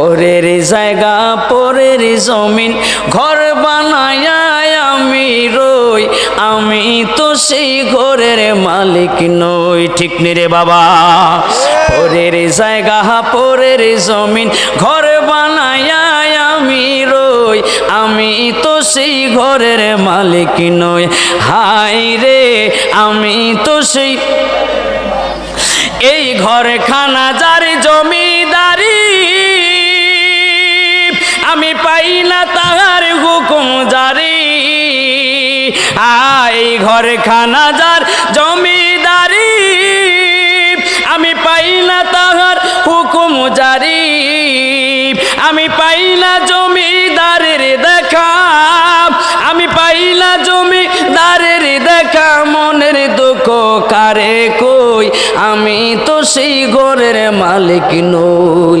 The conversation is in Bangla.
পরের জায়গা, পরের জমিন ঘর বানায় আমি রই। আমি তো সেই ঘরের মালিক নই, ঠিক নি রে বাবা। পরের জায়গা, পরের জমিন ঘর বানায় আমি রই। আমি তো সেই ঘরের মালিক নই। হাই রে, আমি তো সেই এই ঘরে খানা যার জমিদারি না তাহার হুকুম জারি। আই ঘরে খানা যার জমিদারি, আমি পাই না তাহার হুকুম জারি। আমি পাই না জমিদারের দেখা, আমি পাই না জমিদারের দেখা। মনের দুঃখ কারে কই? আমি তো সেই ঘরের মালিক নই।